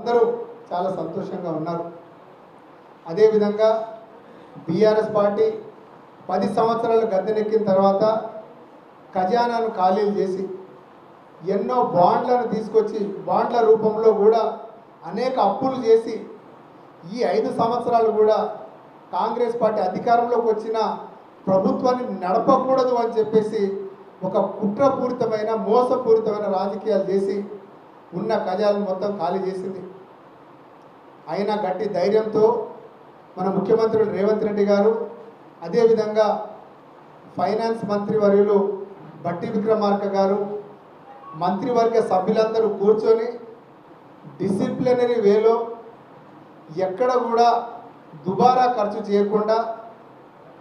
అందరూ చాలా సంతోషంగా ఉన్నారు. అదేవిధంగా బీఆర్ఎస్ పార్టీ పది సంవత్సరాలు గద్దెనెక్కిన తర్వాత ఖజానాను ఖాళీలు చేసి ఎన్నో బాండ్లను తీసుకొచ్చి బాండ్ల రూపంలో కూడా అనేక అప్పులు చేసి ఈ ఐదు సంవత్సరాలు కూడా కాంగ్రెస్ పార్టీ అధికారంలోకి వచ్చిన ప్రభుత్వాన్ని నడపకూడదు అని చెప్పేసి ఒక కుట్రపూరితమైన మోసపూరితమైన రాజకీయాలు చేసి ఉన్న కజాలను మొత్తం ఖాళీ చేసింది. అయినా గట్టి ధైర్యంతో మన ముఖ్యమంత్రి రేవంత్ రెడ్డి గారు అదేవిధంగా ఫైనాన్స్ మంత్రి వర్యులు బట్టి విక్రమార్క గారు మంత్రివర్గ సభ్యులందరూ కూర్చొని డిసిప్లినరీ వేలో ఎక్కడ కూడా దుబారా ఖర్చు చేయకుండా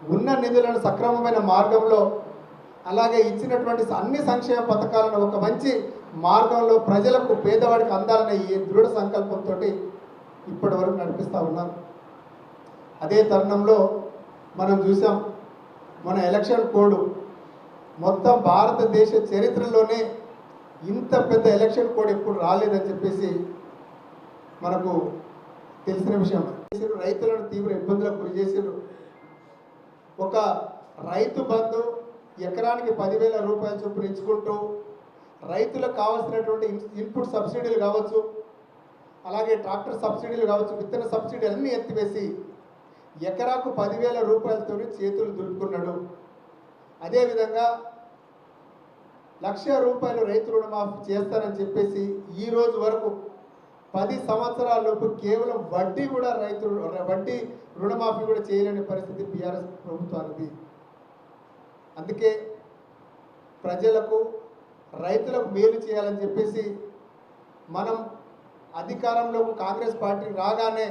ఉన్న నిధులను సక్రమమైన మార్గంలో అలాగే ఇచ్చినటువంటి అన్ని సంక్షేమ పథకాలను ఒక మంచి మార్గంలో ప్రజలకు పేదవాడికి అందాలనే ఈ దృఢ సంకల్పంతో ఇప్పటి వరకు నడిపిస్తూ ఉన్నారు అదే తరుణంలో మనం చూసాం మన ఎలక్షన్ కోడ్ మొత్తం భారతదేశ చరిత్రలోనే ఇంత పెద్ద ఎలక్షన్ కోడ్ ఎప్పుడు రాలేదని చెప్పేసి మనకు తెలిసిన విషయం. రైతులను తీవ్ర ఇబ్బందులకు గురి చేసారు ఒక రైతు బంధు ఎకరానికి పదివేల రూపాయలు చొప్పున ఇచ్చుకుంటూ రైతులకు కావాల్సినటువంటి ఇన్పుట్ సబ్సిడీలు కావచ్చు అలాగే ట్రాక్టర్ సబ్సిడీలు కావచ్చు విత్తన సబ్సిడీ అన్నీ ఎత్తివేసి ఎకరాకు పదివేల రూపాయలతో చేతులు దులుపుకున్నాడు. అదేవిధంగా లక్ష రూపాయలు రైతు రుణమాఫీ చేస్తారని చెప్పేసి ఈ రోజు వరకు పది సంవత్సరాలలోపు కేవలం వడ్డీ కూడా రైతు వడ్డీ రుణమాఫీ కూడా చేయలేని పరిస్థితి బీఆర్ఎస్ ప్రభుత్వానికి అందుకే ప్రజలకు రైతులకు మేలు చేయాలని చెప్పేసి మనం అధికారంలోకి కాంగ్రెస్ పార్టీ రాగానే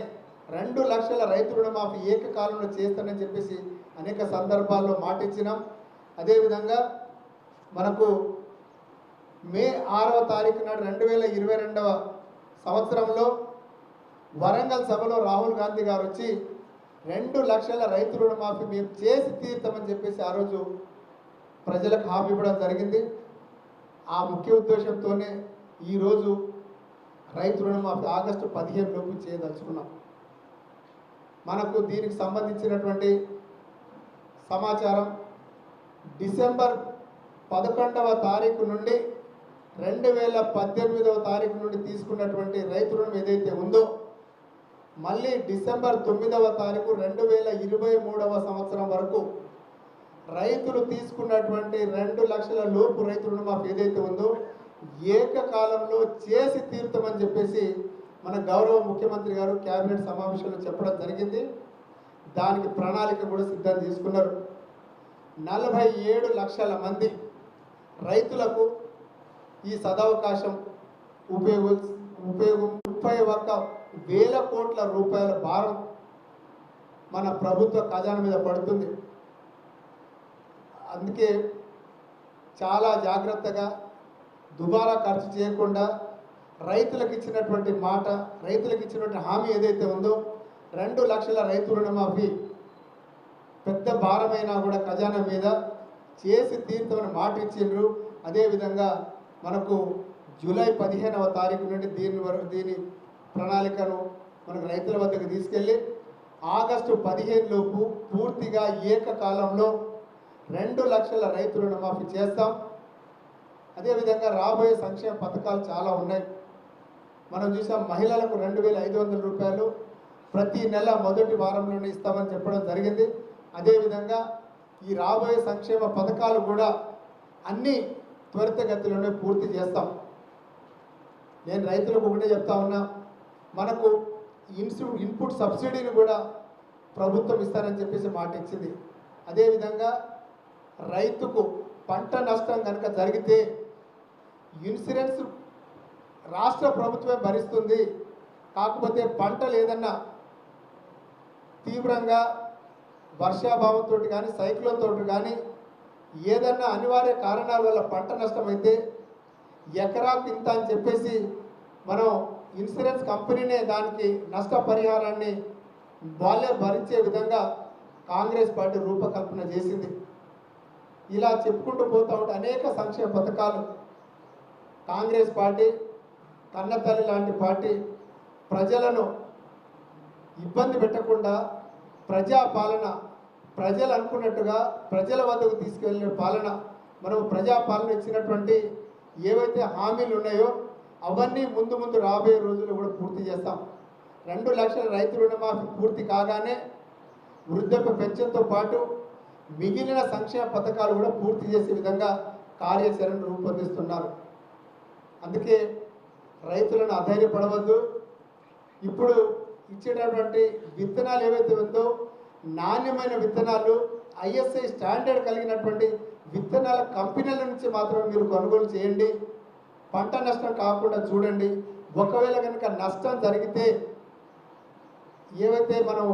రెండు లక్షల రైతు రుణమాఫీ ఏకకాలంలో చేస్తానని చెప్పేసి అనేక సందర్భాల్లో మాట ఇచ్చినాం అదేవిధంగా మనకు మే ఆరవ తారీఖు నాడు రెండు వేల ఇరవై రెండవ సంవత్సరంలో వరంగల్ సభలో రాహుల్ గాంధీ గారు వచ్చి రెండు లక్షల రైతు రుణమాఫీ మేము చేసి తీరుతామని చెప్పేసి ఆ రోజు ప్రజలకు హామీ ఇవ్వడం జరిగింది. ఆ ముఖ్య ఉద్దేశంతోనే ఈరోజు రైతు రుణమాఫీ ఆగస్టు పదిహేను లోపు చేయదలుచుకున్నాం. మనకు దీనికి సంబంధించినటువంటి సమాచారం డిసెంబర్ పదకొండవ తారీఖు నుండి రెండు వేల పద్దెనిమిదవ తారీఖు నుండి తీసుకున్నటువంటి రైతు రుణం ఏదైతే ఉందో మళ్ళీ డిసెంబర్ తొమ్మిదవ తారీఖు రెండు వేల ఇరవై మూడవ సంవత్సరం వరకు రైతులు తీసుకున్నటువంటి రెండు లక్షల లోపు రైతు రుణమాఫీ ఏదైతే ఉందో ఏకకాలంలో చేసి తీరుతామని చెప్పేసి మన గౌరవ ముఖ్యమంత్రి గారు కేబినెట్ సమావేశంలో చెప్పడం జరిగింది. దానికి ప్రణాళిక కూడా సిద్ధం చేసుకున్నారు నలభై ఏడు లక్షల మంది రైతులకు ఈ సదవకాశం ఉపయోగ ఉపయోగం ముప్పై ఒక్క వేల కోట్ల రూపాయల భారం మన ప్రభుత్వ ఖజానా మీద పడుతుంది. అందుకే చాలా జాగ్రత్తగా దుబారా ఖర్చు చేయకుండా రైతులకు ఇచ్చినటువంటి మాట రైతులకు ఇచ్చినటువంటి హామీ ఏదైతే ఉందో రెండు లక్షల రైతు రుణమాఫీ పెద్ద భారమైనా కూడా ఖజానా మీద చేసి తీర్థమని మాట ఇచ్చిండ్రు. అదేవిధంగా మనకు జూలై పదిహేనవ తారీఖు నుండి దీని వరకు దీని ప్రణాళికను మనకు రైతుల వద్దకు తీసుకెళ్ళి ఆగస్టు పదిహేను లోపు పూర్తిగా ఏకకాలంలో రెండు లక్షల రైతు రుణమాఫీ చేస్తాం. అదేవిధంగా రాబోయే సంక్షేమ పథకాలు చాలా ఉన్నాయి. మనం చూసాం మహిళలకు రెండు వేల ఐదు వందల రూపాయలు ప్రతి నెల మొదటి వారంలోనే ఇస్తామని చెప్పడం జరిగింది. అదేవిధంగా ఈ రాబోయే సంక్షేమ పథకాలు కూడా అన్నీ త్వరితగతిలోనే పూర్తి చేస్తాం. నేను రైతులకు ఒకటే చెప్తా ఉన్నా మనకు ఇన్సు ఇన్పుట్ సబ్సిడీని కూడా ప్రభుత్వం ఇస్తారని చెప్పేసి మాట ఇచ్చింది అదేవిధంగా రైతుకు పంట నష్టం కనుక జరిగితే ఇన్సూరెన్స్ రాష్ట్ర ప్రభుత్వమే భరిస్తుంది. కాకపోతే పంటలు ఏదన్నా తీవ్రంగా వర్షాభావంతో కానీ సైక్లోన్ తోటి కానీ ఏదన్నా అనివార్య కారణాల వల్ల పంట నష్టమైతే ఎకరాకు ఇంత అని చెప్పేసి మనం ఇన్సూరెన్స్ కంపెనీనే దానికి నష్టపరిహారాన్ని వాళ్ళే భరించే విధంగా కాంగ్రెస్ పార్టీ రూపకల్పన చేసింది. ఇలా చెప్పుకుంటూ పోతూ ఉంటే అనేక సంక్షేమ పథకాలు. కాంగ్రెస్ పార్టీ కన్నతల్లి లాంటి పార్టీ ప్రజలను ఇబ్బంది పెట్టకుండా ప్రజా పాలన ప్రజలు అనుకున్నట్టుగా ప్రజల వద్దకు తీసుకెళ్ళిన పాలన మనం ప్రజా పాలన ఇచ్చినటువంటి ఏవైతే హామీలు ఉన్నాయో అవన్నీ ముందు ముందు రాబోయే రోజుల్లో కూడా పూర్తి చేస్తాం. రెండు లక్షల రైతు రుణమాఫీ పూర్తి కాగానే వృద్ధప్య పెన్షన్తో పాటు మిగిలిన సంక్షేమ పథకాలు కూడా పూర్తి చేసే విధంగా కార్యాచరణ రూపొందిస్తున్నారు. అందుకే రైతులను అధైర్యపడవద్దు. ఇప్పుడు ఇచ్చేటటువంటి విత్తనాలు ఏవైతే ఉందో నాణ్యమైన విత్తనాలు ఐఎస్ఐ స్టాండర్డ్ కలిగినటువంటి విత్తనాల కంపెనీల నుంచి మాత్రమే మీరు కొనుగోలు చేయండి. పంట నష్టం కాకుండా చూడండి. ఒకవేళ కనుక నష్టం జరిగితే ఏవైతే మనం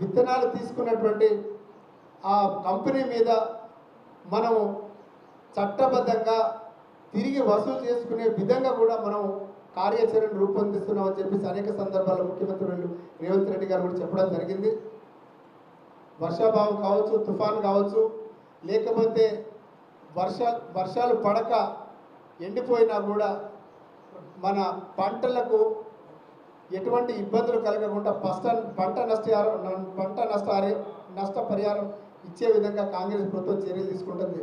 విత్తనాలు తీసుకున్నటువంటి ఆ కంపెనీ మీద మనము చట్టబద్ధంగా తిరిగి వసూలు చేసుకునే విధంగా కూడా మనం కార్యాచరణ రూపొందిస్తున్నామని చెప్పేసి అనేక సందర్భాల్లో ముఖ్యమంత్రి రేవంత్ రెడ్డి గారు కూడా చెప్పడం జరిగింది. వర్షాభావం కావచ్చు తుఫాన్ కావచ్చు లేకపోతే వర్ష వర్షాలు పడక ఎండిపోయినా కూడా మన పంటలకు ఎటువంటి ఇబ్బందులు కలగకుండా పంట పంట నష్టహారం పంట నష్ట నష్టపరిహారం ఇచ్చే విధంగా కాంగ్రెస్ ప్రభుత్వం చర్యలు తీసుకుంటుంది.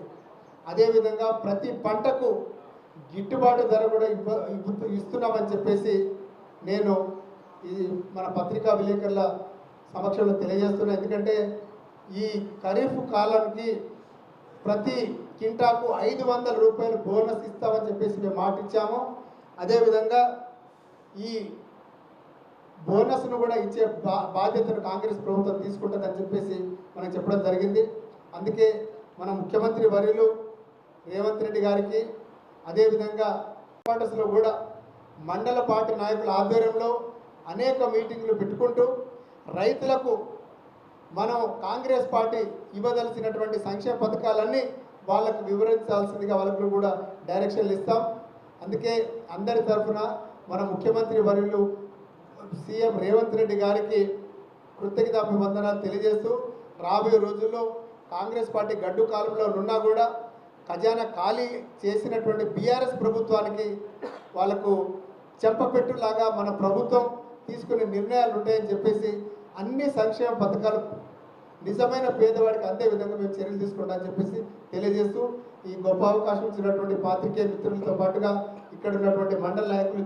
అదేవిధంగా ప్రతి పంటకు గిట్టుబాటు ధర కూడా ఇస్తున్నామని చెప్పేసి నేను ఈ మన పత్రికా విలేకరుల సమక్షంలో తెలియజేస్తున్నా. ఎందుకంటే ఈ ఖరీఫ్ కాలానికి ప్రతి కింటాకు ఐదు వందల రూపాయలు బోనస్ ఇస్తామని చెప్పేసి మేము మాటిచ్చాము. అదేవిధంగా ఈ బోనస్ను కూడా ఇచ్చే బా బాధ్యతను కాంగ్రెస్ ప్రభుత్వం తీసుకుంటుందని చెప్పేసి మనం చెప్పడం జరిగింది. అందుకే మన ముఖ్యమంత్రి వర్యులు రేవంత్ రెడ్డి గారికి అదేవిధంగా క్వార్టర్స్లో కూడా మండల పార్టీ నాయకుల ఆధ్వర్యంలో అనేక మీటింగ్లు పెట్టుకుంటూ రైతులకు మనం కాంగ్రెస్ పార్టీ ఇవ్వదలసినటువంటి సంక్షేమ పథకాలన్నీ వాళ్ళకు వివరించాల్సిందిగా వాళ్ళకు కూడా డైరెక్షన్లు ఇస్తాం. అందుకే అందరి తరఫున మన ముఖ్యమంత్రి వర్యులు సీఎం రేవంత్ రెడ్డి గారికి కృతజ్ఞతాభివందనాలు తెలియజేస్తూ రాబోయే రోజుల్లో కాంగ్రెస్ పార్టీ గడ్డు కాలంలో ఉన్నా కూడా ఖజానా ఖాళీ చేసినటువంటి బీఆర్ఎస్ ప్రభుత్వానికి వాళ్ళకు చెంపపెట్టులాగా మన ప్రభుత్వం తీసుకునే నిర్ణయాలు ఉంటాయని చెప్పేసి అన్ని సంక్షేమ పథకాలు నిజమైన పేదవాడికి అందే విధంగా మేము చర్యలు తీసుకుంటామని చెప్పేసి తెలియజేస్తూ ఈ గొప్ప అవకాశం ఇచ్చినటువంటి పాత్రికేయ మిత్రులతో పాటుగా ఇక్కడ ఉన్నటువంటి మండల నాయకులు